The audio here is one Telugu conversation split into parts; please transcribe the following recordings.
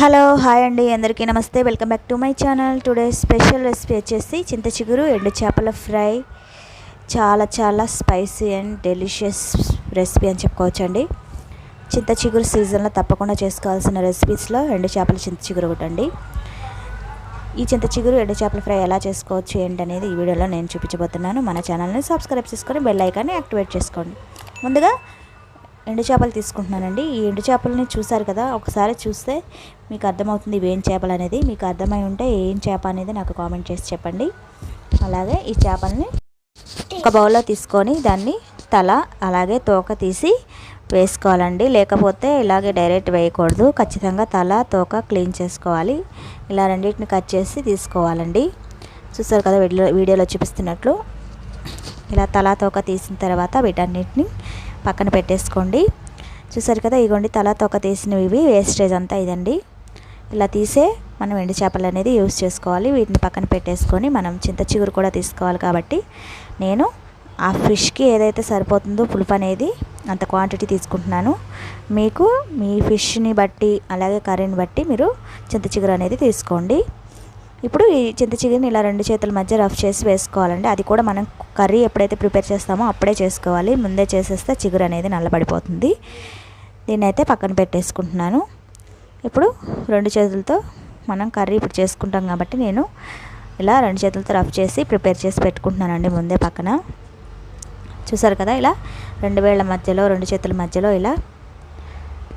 హలో హాయ్ అండి. అందరికీ నమస్తే. Welcome back to my channel. Today special recipe వచ్చేసి చింత చిగురు ఎండు చేపల ఫ్రై. చాలా చాలా స్పైసీ అండ్ డెలిషియస్ రెసిపీ అని చెప్పుకోవచ్చండి. చింత చిగురు సీజన్లో తప్పకుండా చేసుకోవాల్సిన రెసిపీస్లో ఎండు చేపల చింత చిగురు ఒకటి అండి ఈ చింత చిగురు ఎండు చేపల ఫ్రై ఎలా చేసుకోవచ్చు ఏంటనేది ఈ వీడియోలో నేను చూపించబోతున్నాను. మన ఛానల్ని సబ్స్క్రైబ్ చేసుకొని బెల్ ఐకాన్ని యాక్టివేట్ చేసుకోండి. ముందుగా ఎండు చేపలు తీసుకుంటున్నానండి. ఈ ఎండు చేపలని చూసారు కదా ఒకసారి చూస్తే మీకు అర్థమవుతుంది ఇవేం చేపలు అనేది. మీకు అర్థమై ఉంటే ఏం చేప అనేది నాకు కామెంట్ చేసి చెప్పండి. అలాగే ఈ చేపల్ని ఒక బౌల్లో తీసుకొని దాన్ని తల అలాగే తోక తీసి వేసుకోవాలండి. లేకపోతే ఇలాగే డైరెక్ట్ వేయకూడదు. ఖచ్చితంగా తల తోక క్లీన్ చేసుకోవాలి. ఇలా రెండింటిని కట్ చేసి తీసుకోవాలండి. చూసారు కదా వీడియోలో చూపిస్తున్నట్లు. ఇలా తల తోక తీసిన తర్వాత వీటన్నిటిని పక్కన పెట్టేసుకోండి. చూసారు కదా ఇగోండి తల తొక్క తీసినవి ఇవి వేస్టేజ్ అంతా ఇదండి. ఇలా తీసే మనం ఎండు చేపలు అనేది యూస్ చేసుకోవాలి. వీటిని పక్కన పెట్టేసుకొని మనం చింత చిగురు కూడా తీసుకోవాలి కాబట్టి నేను ఆ ఫిష్కి ఏదైతే సరిపోతుందో పులుపు అనేది అంత క్వాంటిటీ తీసుకుంటున్నాను. మీకు మీ ఫిష్ని బట్టి అలాగే కర్రీని బట్టి మీరు చింత చిగురు అనేది తీసుకోండి. ఇప్పుడు ఈ చింత చిగురిని ఇలా రెండు చేతుల మధ్య రఫ్ చేసి వేసుకోవాలండి. అది కూడా మనం కర్రీ ఎప్పుడైతే ప్రిపేర్ చేస్తామో అప్పుడే చేసుకోవాలి. ముందే చేసేస్తే చిగురు అనేది నల్లబడిపోతుంది. దీన్ని అయితే పక్కన పెట్టేసుకుంటున్నాను. ఇప్పుడు రెండు చేతులతో మనం కర్రీ ఇప్పుడు చేసుకుంటాం కాబట్టి నేను ఇలా రెండు చేతులతో రఫ్ చేసి ప్రిపేర్ చేసి పెట్టుకుంటున్నానండి ముందే పక్కన. చూసారు కదా ఇలా రెండు వేళ్ళ మధ్యలో రెండు చేతుల మధ్యలో ఇలా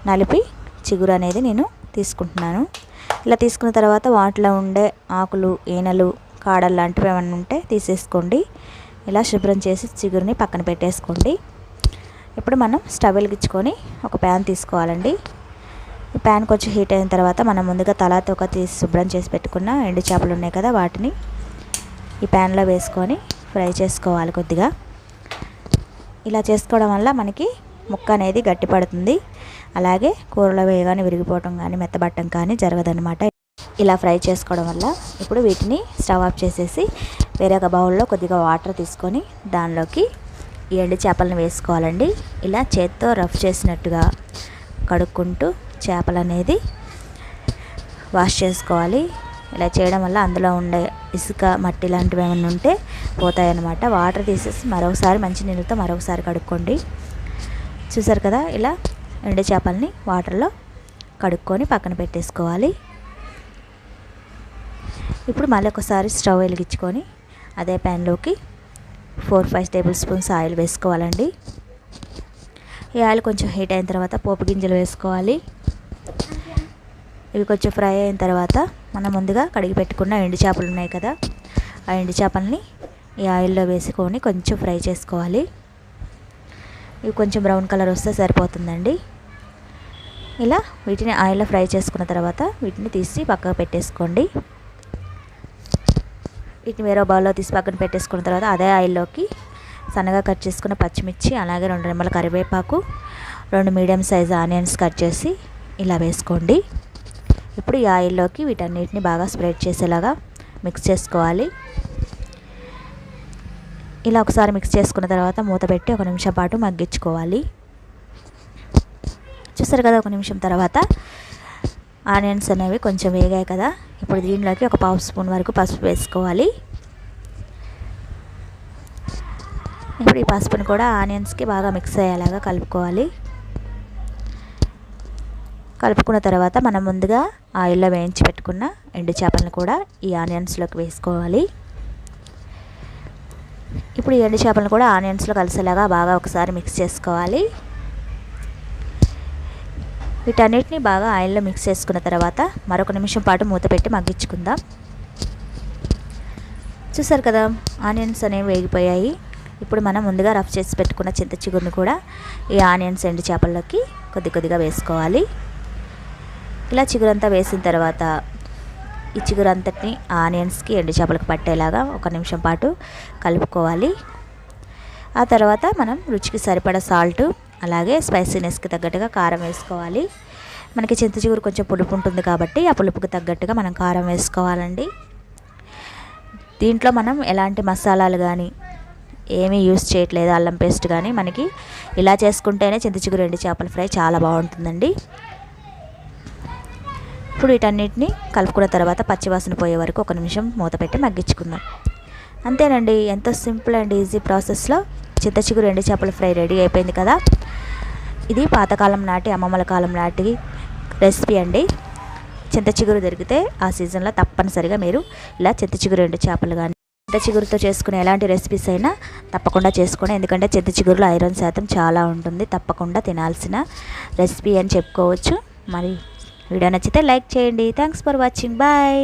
నలిపి చిగురు అనేది నేను తీసుకుంటున్నాను. ఇలా తీసుకున్న తర్వాత వాటిలో ఉండే ఆకులు ఏనలు కాడలు లాంటివి ఏమైనా ఉంటే తీసేసుకోండి. ఇలా శుభ్రం చేసి చిగురుని పక్కన పెట్టేసుకోండి. ఇప్పుడు మనం స్టవ్ వెలిగించుకొని ఒక ప్యాన్ తీసుకోవాలండి. ఈ ప్యాన్ కొంచెం హీట్ అయిన తర్వాత మనం ముందుగా తలాతో ఒక తీసి శుభ్రం చేసి పెట్టుకున్న ఎండు చేపలు ఉన్నాయి కదా వాటిని ఈ ప్యాన్లో వేసుకొని ఫ్రై చేసుకోవాలి కొద్దిగా. ఇలా చేసుకోవడం వల్ల మనకి ముక్క అనేది గట్టిపడుతుంది. అలాగే కూరలో వేయగానే విరిగిపోవటం కానీ మెత్తబట్టం కానీ జరగదనమాట ఇలా ఫ్రై చేసుకోవడం వల్ల ఇప్పుడు వీటిని స్టవ్ ఆఫ్ చేసేసి వేరే ఒక బౌల్లో కొద్దిగా వాటర్ తీసుకొని దానిలోకి ఈ ఎండు చేపలను వేసుకోవాలండి. ఇలా చేత్తో రఫ్ చేసినట్టుగా కడుక్కుంటూ చేపలు అనేది వాష్ చేసుకోవాలి. ఇలా చేయడం వల్ల అందులో ఉండే ఇసుక మట్టి లాంటివి ఏమైనా ఉంటే పోతాయన్నమాట. వాటర్ తీసేసి మరొకసారి మంచి నీళ్ళతో మరొకసారి కడుక్కోండి. చూసారు కదా ఇలా ఎండు చేపల్ని వాటర్లో కడుక్కొని పక్కన పెట్టేసుకోవాలి. ఇప్పుడు మళ్ళీ ఒకసారి స్టవ్ వెలిగించుకొని అదే ప్యాన్లోకి four five tablespoons oil వేసుకోవాలండి. ఈ ఆయిల్ కొంచెం హీట్ అయిన తర్వాత పోపు గింజలు వేసుకోవాలి. ఇవి కొంచెం ఫ్రై అయిన తర్వాత మనం ముందుగా కడిగి పెట్టుకున్న ఎండు చేపలు ఉన్నాయి కదా ఆ ఎండు చేపల్ని ఈ ఆయిల్లో వేసుకొని కొంచెం ఫ్రై చేసుకోవాలి. ఇవి కొంచెం బ్రౌన్ కలర్ వస్తే సరిపోతుందండి. ఇలా వీటిని ఆయిల్లో ఫ్రై చేసుకున్న తర్వాత వీటిని తీసి పక్కకు పెట్టేసుకోండి. వీటిని వేరే బౌల్లో తీసి పక్కన పెట్టేసుకున్న తర్వాత అదే ఆయిల్లోకి సన్నగా కట్ చేసుకున్న పచ్చిమిర్చి అలాగే రెండు రెమ్మల కరివేపాకు రెండు మీడియం సైజ్ ఆనియన్స్ కట్ చేసి ఇలా వేసుకోండి. ఇప్పుడు ఈ ఆయిల్లోకి వీటన్నిటిని బాగా స్ప్రెడ్ చేసేలాగా మిక్స్ చేసుకోవాలి. ఇలా ఒకసారి మిక్స్ చేసుకున్న తర్వాత మూత పెట్టి ఒక నిమిషం పాటు మగ్గించుకోవాలి. చూస్తారు కదా ఒక నిమిషం తర్వాత ఆనియన్స్ అనేవి కొంచెం వేగాయి కదా. ఇప్పుడు దీనిలోకి ఒక పావు స్పూన్ వరకు పసుపు వేసుకోవాలి. ఇప్పుడు ఈ పసుపుని కూడా ఆనియన్స్కి బాగా మిక్స్ అయ్యేలాగా కలుపుకోవాలి. కలుపుకున్న తర్వాత మనం ముందుగా ఆయిల్లో వేయించి పెట్టుకున్న ఎండు చేపలను కూడా ఈ ఆనియన్స్లోకి వేసుకోవాలి. ఇప్పుడు ఈ ఎండు చేపలను కూడా ఆనియన్స్లో కలిసేలాగా బాగా ఒకసారి మిక్స్ చేసుకోవాలి. వీటన్నిటిని బాగా ఆయిల్లో మిక్స్ చేసుకున్న తర్వాత మరొక నిమిషం పాటు మూత పెట్టి మగ్గించుకుందాం. చూసారు కదా ఆనియన్స్ అనేవి వేగిపోయాయి. ఇప్పుడు మనం ముందుగా రఫ్ చేసి పెట్టుకున్న చింత చిగురుని కూడా ఈ ఆనియన్స్ ఎండు చేపల్లోకి కొద్ది కొద్దిగా వేసుకోవాలి. ఇలా చిగురంతా వేసిన తర్వాత ఈ చిగురంతటిని ఆనియన్స్కి ఎండు చేపలకు పట్టేలాగా ఒక నిమిషం పాటు కలుపుకోవాలి. ఆ తర్వాత మనం రుచికి సరిపడా సాల్ట్ అలాగే స్పైసీనెస్కి తగ్గట్టుగా కారం వేసుకోవాలి. మనకి చింత చిగురు కొంచెం పులుపు ఉంటుంది కాబట్టి ఆ పులుపుకి తగ్గట్టుగా మనం కారం వేసుకోవాలండి. దీంట్లో మనం ఎలాంటి మసాలాలు కానీ ఏమీ యూస్ చేయట్లేదు అల్లం పేస్ట్ కానీ మనకి ఇలా చేసుకుంటేనే చింత చిగురు ఎండు చేపల ఫ్రై చాలా బాగుంటుందండి. ఇప్పుడు వీటన్నిటిని కలుపుకున్న తర్వాత పచ్చివాసన పోయే వరకు ఒక నిమిషం మూత పెట్టి మగ్గించుకుందాం. అంతేనండి ఎంతో సింపుల్ అండ్ ఈజీ ప్రాసెస్లో చింత చిగురు ఎండు చేపల ఫ్రై రెడీ అయిపోయింది కదా. ఇది పాతకాలం నాటి అమ్మమ్మల కాలం నాటి రెసిపీ అండి. చింత చిగురు దొరికితే ఆ సీజన్లో తప్పనిసరిగా మీరు ఇలా చింత చిగురు ఎండు చేపలు కానీ చింత చిగురుతో చేసుకునే ఎలాంటి రెసిపీస్ అయినా తప్పకుండా చేసుకోండి. ఎందుకంటే చింత చిగురులో ఐరన్ శాతం చాలా ఉంటుంది. తప్పకుండా తినాల్సిన రెసిపీ అని చెప్పుకోవచ్చు. మరి వీడియో నచ్చితే లైక్ చేయండి. Thanks for watching bye